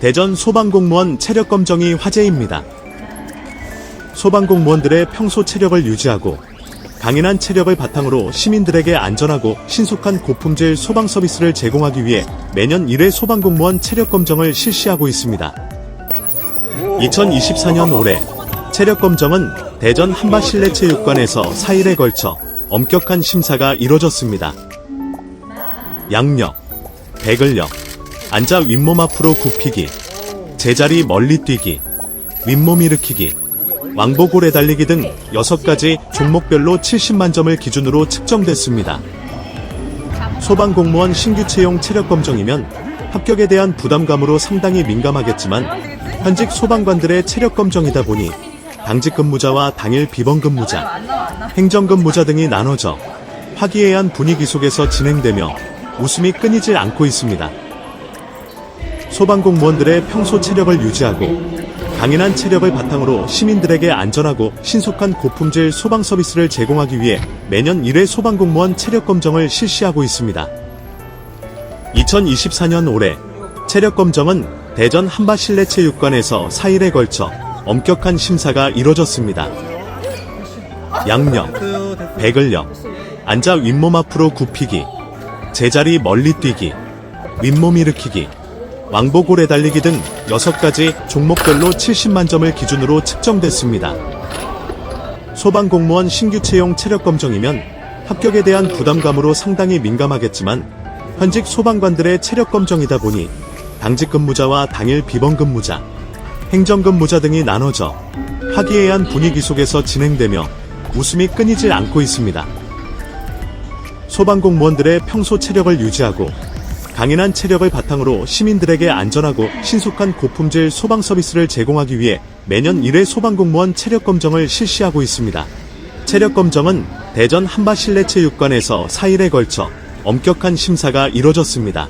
대전 소방공무원 체력 검정이 화제입니다. 소방공무원들의 평소 체력을 유지하고 강인한 체력을 바탕으로 시민들에게 안전하고 신속한 고품질 소방 서비스를 제공하기 위해 매년 1회 소방공무원 체력 검정을 실시하고 있습니다. 2024년 올해 체력 검정은 대전 한밭실내체육관에서 4일에 걸쳐 엄격한 심사가 이뤄졌습니다. 양력, 배근력, 앉아 윗몸 앞으로 굽히기, 제자리 멀리 뛰기, 윗몸 일으키기, 왕복 오래 달리기 등 6가지 종목별로 70만 점을 기준으로 측정됐습니다. 소방공무원 신규 채용 체력 검정이면 합격에 대한 부담감으로 상당히 민감하겠지만 현직 소방관들의 체력 검정이다 보니 당직 근무자와 당일 비번 근무자, 행정 근무자 등이 나눠져 화기애애한 분위기 속에서 진행되며 웃음이 끊이질 않고 있습니다. 소방공무원들의 평소 체력을 유지하고 강인한 체력을 바탕으로 시민들에게 안전하고 신속한 고품질 소방 서비스를 제공하기 위해 매년 1회 소방공무원 체력 검정을 실시하고 있습니다. 2024년 올해 체력 검정은 대전 한밭실내체육관에서 4일에 걸쳐 엄격한 심사가 이뤄졌습니다. 양력, 배근력, 앉아 윗몸 앞으로 굽히기, 제자리 멀리 뛰기, 윗몸 일으키기, 왕복 오래 달리기 등 6가지 종목별로 70만 점을 기준으로 측정됐습니다. 소방공무원 신규 채용 체력 검정이면 합격에 대한 부담감으로 상당히 민감하겠지만 현직 소방관들의 체력 검정이다 보니 당직 근무자와 당일 비번 근무자, 행정 근무자 등이 나눠져 화기애애한 분위기 속에서 진행되며 웃음이 끊이질 않고 있습니다. 소방공무원들의 평소 체력을 유지하고 강인한 체력을 바탕으로 시민들에게 안전하고 신속한 고품질 소방 서비스를 제공하기 위해 매년 1회 소방공무원 체력 검정을 실시하고 있습니다. 체력 검정은 대전 한밭실내체육관에서 4일에 걸쳐 엄격한 심사가 이뤄졌습니다.